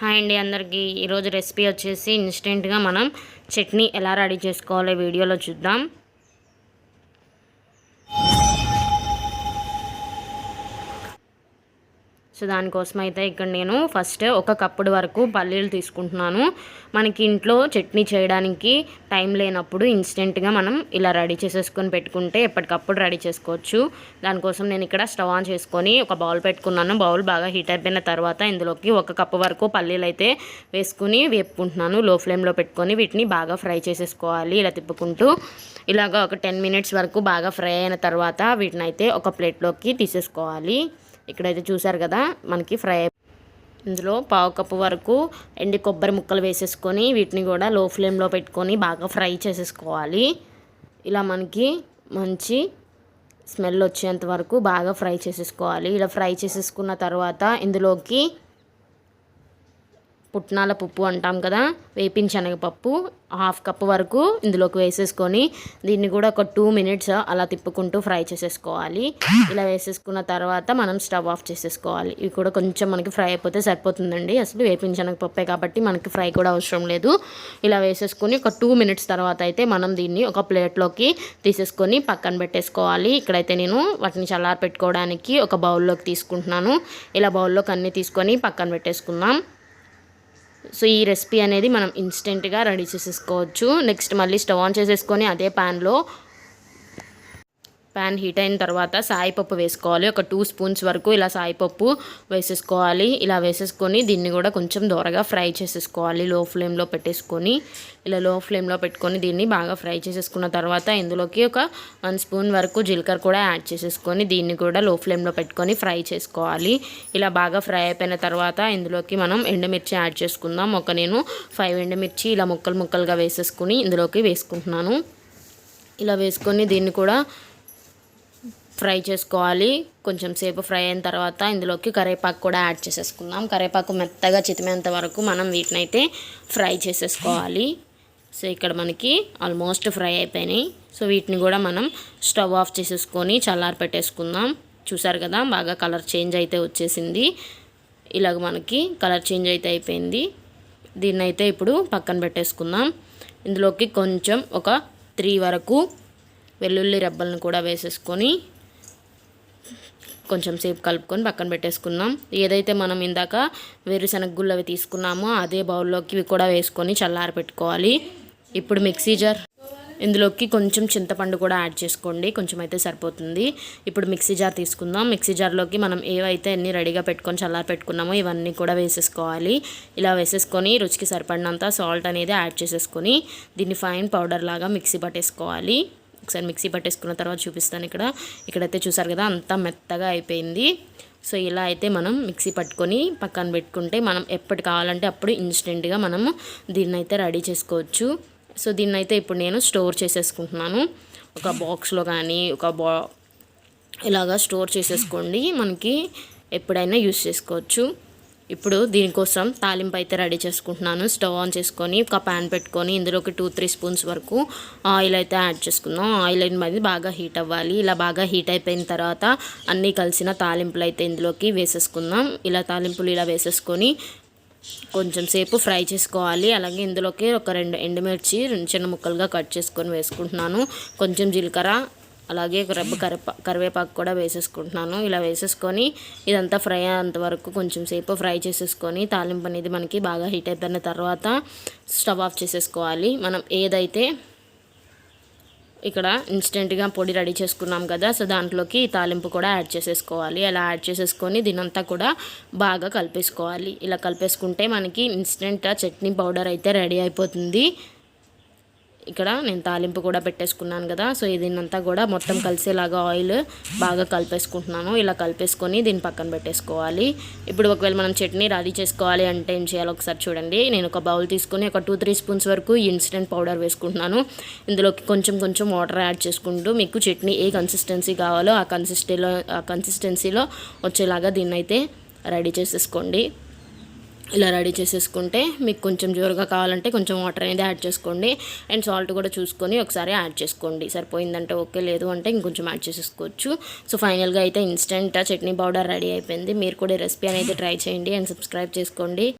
Hi అండి అందరికీ. ఈరోజు రెసిపీ వచ్చేసి ఇన్స్టెంట్గా మనం చట్నీ ఎలా రెడీ చేసుకోవాలో వీడియోలో చూద్దాం. సో దానికోసం అయితే ఇక్కడ నేను ఫస్ట్ ఒక కప్పుడు వరకు పల్లీలు తీసుకుంటున్నాను. మనకి ఇంట్లో చట్నీ చేయడానికి టైం లేనప్పుడు ఇన్స్టెంట్గా మనం ఇలా రెడీ చేసేసుకొని పెట్టుకుంటే ఎప్పటికప్పుడు రెడీ చేసుకోవచ్చు. దానికోసం నేను ఇక్కడ స్టవ్ ఆన్ చేసుకొని ఒక బౌల్ పెట్టుకున్నాను. బౌల్ బాగా హీట్ అయిపోయిన తర్వాత ఇందులోకి ఒక కప్పు వరకు పల్లీలు అయితే వేసుకుని వేపుకుంటున్నాను. లో ఫ్లేమ్లో పెట్టుకొని వీటిని బాగా ఫ్రై చేసేసుకోవాలి ఇలా తిప్పుకుంటూ. ఇలాగ ఒక టెన్ మినిట్స్ వరకు బాగా ఫ్రై అయిన తర్వాత వీటిని అయితే ఒక ప్లేట్లోకి తీసేసుకోవాలి. ఇక్కడైతే చూసారు కదా మనకి ఫ్రై ఇందులో పావు కప్పు వరకు ఎండి కొబ్బరి ముక్కలు వేసేసుకొని వీటిని కూడా లో ఫ్లేమ్లో పెట్టుకొని బాగా ఫ్రై చేసేసుకోవాలి. ఇలా మనకి మంచి స్మెల్ వచ్చేంత వరకు బాగా ఫ్రై చేసేసుకోవాలి. ఇలా ఫ్రై చేసేసుకున్న తర్వాత ఇందులోకి పుట్నాల పప్పు అంటాం కదా వేపిన శనగపప్పు హాఫ్ కప్ వరకు ఇందులోకి వేసేసుకొని దీన్ని కూడా ఒక టూ మినిట్స్ అలా తిప్పుకుంటూ ఫ్రై చేసేసుకోవాలి. ఇలా వేసేసుకున్న తర్వాత మనం స్టవ్ ఆఫ్ చేసేసుకోవాలి. ఇవి కూడా కొంచెం మనకి ఫ్రై అయిపోతే సరిపోతుందండి. అసలు వేపిన శనగపప్పే కాబట్టి మనకి ఫ్రై కూడా అవసరం లేదు. ఇలా వేసేసుకొని ఒక టూ మినిట్స్ తర్వాత అయితే మనం దీన్ని ఒక ప్లేట్లోకి తీసేసుకొని పక్కన పెట్టేసుకోవాలి. ఇక్కడైతే నేను వాటిని చల్లారి పెట్టుకోవడానికి ఒక బౌల్లోకి తీసుకుంటున్నాను. ఇలా బౌల్లోకి అన్నీ తీసుకొని పక్కన పెట్టేసుకుందాం. సో ఈ రెసిపీ అనేది మనం ఇన్స్టెంట్గా రెడీ చేసేసుకోవచ్చు. నెక్స్ట్ మళ్ళీ స్టవ్ ఆన్ చేసేసుకొని అదే ప్యాన్లో ప్యాన్ హీట్ అయిన తర్వాత సాయిపప్పు వేసుకోవాలి. ఒక టూ స్పూన్స్ వరకు ఇలా సాయిపప్పు వేసేసుకోవాలి. ఇలా వేసేసుకొని దీన్ని కూడా కొంచెం దూరగా ఫ్రై చేసేసుకోవాలి. లో ఫ్లేమ్లో పెట్టేసుకొని ఇలా లో ఫ్లేమ్లో పెట్టుకొని దీన్ని బాగా ఫ్రై చేసేసుకున్న తర్వాత ఇందులోకి ఒక వన్ స్పూన్ వరకు జీలకర్ర కూడా యాడ్ చేసేసుకొని దీన్ని కూడా లో ఫ్లేమ్లో పెట్టుకొని ఫ్రై చేసుకోవాలి. ఇలా బాగా ఫ్రై అయిపోయిన తర్వాత ఇందులోకి మనం ఎండుమిర్చి యాడ్ చేసుకుందాం. ఒక నేను ఫైవ్ ఎండుమిర్చి ఇలా ముక్కలు ముక్కలుగా వేసేసుకుని ఇందులోకి వేసుకుంటున్నాను. ఇలా వేసుకొని దీన్ని కూడా ఫ్రై చేసుకోవాలి. కొంచెం సేపు ఫ్రై అయిన తర్వాత ఇందులోకి కరివేపాకు కూడా యాడ్ చేసేసుకుందాం. కరేపాకు మెత్తగా చితిమేంత వరకు మనం వీటిని అయితే ఫ్రై చేసేసుకోవాలి. సో ఇక్కడ మనకి ఆల్మోస్ట్ ఫ్రై అయిపోయినాయి. సో వీటిని కూడా మనం స్టవ్ ఆఫ్ చేసేసుకొని చల్లారి పెట్టేసుకుందాం. చూసారు కదా బాగా కలర్ చేంజ్ అయితే వచ్చేసింది. ఇలాగ మనకి కలర్ చేంజ్ అయితే అయిపోయింది. దీన్ని అయితే ఇప్పుడు పక్కన పెట్టేసుకుందాం. ఇందులోకి కొంచెం ఒక త్రీ వరకు వెల్లుల్లి రెబ్బలను కూడా వేసేసుకొని కొంచెం సేపు కలుపుకొని పక్కన పెట్టేసుకుందాం. ఏదైతే మనం ఇందాక వేరుశనగ గుళ్ళు అవి తీసుకున్నామో అదే బౌల్లోకి ఇవి కూడా వేసుకొని చల్లారి పెట్టుకోవాలి. ఇప్పుడు మిక్సీ జార్. ఇందులోకి కొంచెం చింతపండు కూడా యాడ్ చేసుకోండి. కొంచెం అయితే సరిపోతుంది. ఇప్పుడు మిక్సీ జార్ తీసుకుందాం. మిక్సీ జార్లోకి మనం ఏవైతే అన్ని రెడీగా పెట్టుకొని చల్లారి పెట్టుకున్నామో ఇవన్నీ కూడా వేసేసుకోవాలి. ఇలా వేసేసుకొని రుచికి సరిపడినంత సాల్ట్ అనేది యాడ్ చేసేసుకొని దీన్ని ఫైన్ పౌడర్ లాగా మిక్సీ పట్టేసుకోవాలి. ఒకసారి మిక్సీ పట్టేసుకున్న తర్వాత చూపిస్తాను ఇక్కడ. ఇక్కడైతే చూసారు కదా అంతా మెత్తగా అయిపోయింది. సో ఇలా అయితే మనం మిక్సీ పట్టుకొని పక్కన పెట్టుకుంటే మనం ఎప్పటి కావాలంటే అప్పుడు ఇన్స్టెంట్గా మనము దీన్ని అయితే రెడీ చేసుకోవచ్చు. సో దీన్ని అయితే ఇప్పుడు నేను స్టోర్ చేసేసుకుంటున్నాను. ఒక బాక్స్లో కానీ ఒక బా ఇలాగా స్టోర్ చేసేసుకోండి. మనకి ఎప్పుడైనా యూస్ చేసుకోవచ్చు. ఇప్పుడు దీనికోసం తాలింపు అయితే రెడీ చేసుకుంటున్నాను. స్టవ్ ఆన్ చేసుకొని ఒక ప్యాన్ పెట్టుకొని ఇందులోకి టూ త్రీ స్పూన్స్ వరకు ఆయిల్ అయితే యాడ్ చేసుకుందాం. ఆయిల్ అనేది బాగా హీట్ అవ్వాలి. ఇలా బాగా హీట్ అయిపోయిన తర్వాత అన్నీ కలిసిన తాలింపులు అయితే ఇందులోకి వేసేసుకుందాం. ఇలా తాలింపులు ఇలా వేసేసుకొని కొంచెం సేపు ఫ్రై చేసుకోవాలి. అలాగే ఇందులోకి ఒక రెండు ఎండుమిర్చి రెండు చిన్న ముక్కలుగా కట్ చేసుకొని వేసుకుంటున్నాను. కొంచెం జీలకర్ర అలాగే రెబ్బ కరిపా కరివేపాకు కూడా వేసేసుకుంటున్నాను. ఇలా వేసేసుకొని ఇదంతా ఫ్రై అయ్యేంత వరకు కొంచెం సేపు ఫ్రై చేసేసుకొని తాలింపు అనేది మనకి బాగా హీట్ అయిపోయిన తర్వాత స్టవ్ ఆఫ్ చేసేసుకోవాలి. మనం ఏదైతే ఇక్కడ ఇన్స్టెంట్గా పొడి రెడీ చేసుకున్నాం కదా సో దాంట్లోకి తాలింపు కూడా యాడ్ చేసేసుకోవాలి. అలా యాడ్ చేసేసుకొని దీనంతా కూడా బాగా కలిపేసుకోవాలి. ఇలా కలిపేసుకుంటే మనకి ఇన్స్టెంట్ చట్నీ పౌడర్ అయితే రెడీ అయిపోతుంది. ఇక్కడ నేను తాలింపు కూడా పెట్టేసుకున్నాను కదా సో దీన్నంతా కూడా మొత్తం కలిసేలాగా ఆయిల్ బాగా కలిపేసుకుంటున్నాను. ఇలా కలిపేసుకొని దీన్ని పక్కన పెట్టేసుకోవాలి. ఇప్పుడు ఒకవేళ మనం చట్నీ రెడీ చేసుకోవాలి అంటే ఏం చేయాలో ఒకసారి చూడండి. నేను ఒక బౌల్ తీసుకొని ఒక టూ త్రీ స్పూన్స్ వరకు ఇన్స్టెంట్ పౌడర్ వేసుకుంటున్నాను. ఇందులోకి కొంచెం కొంచెం వాటర్ యాడ్ చేసుకుంటూ మీకు చట్నీ ఏ కన్సిస్టెన్సీ కావాలో ఆ కన్సిస్టెన్సీలో ఆ కన్సిస్టెన్సీలో వచ్చేలాగా దీన్నైతే రెడీ చేసేసుకోండి. ఇలా రెడీ చేసేసుకుంటే మీకు కొంచెం జోరుగా కావాలంటే కొంచెం వాటర్ అనేది యాడ్ చేసుకోండి. అండ్ సాల్ట్ కూడా చూసుకొని ఒకసారి యాడ్ చేసుకోండి. సరిపోయిందంటే ఓకే లేదు అంటే ఇంకొంచెం యాడ్ చేసేసుకోవచ్చు. సో ఫైనల్గా అయితే ఇన్స్టెంట్ చట్నీ పౌడర్ రెడీ అయిపోయింది. మీరు కూడా రెసిపీ అనేది ట్రై చేయండి అండ్ సబ్స్క్రైబ్ చేసుకోండి.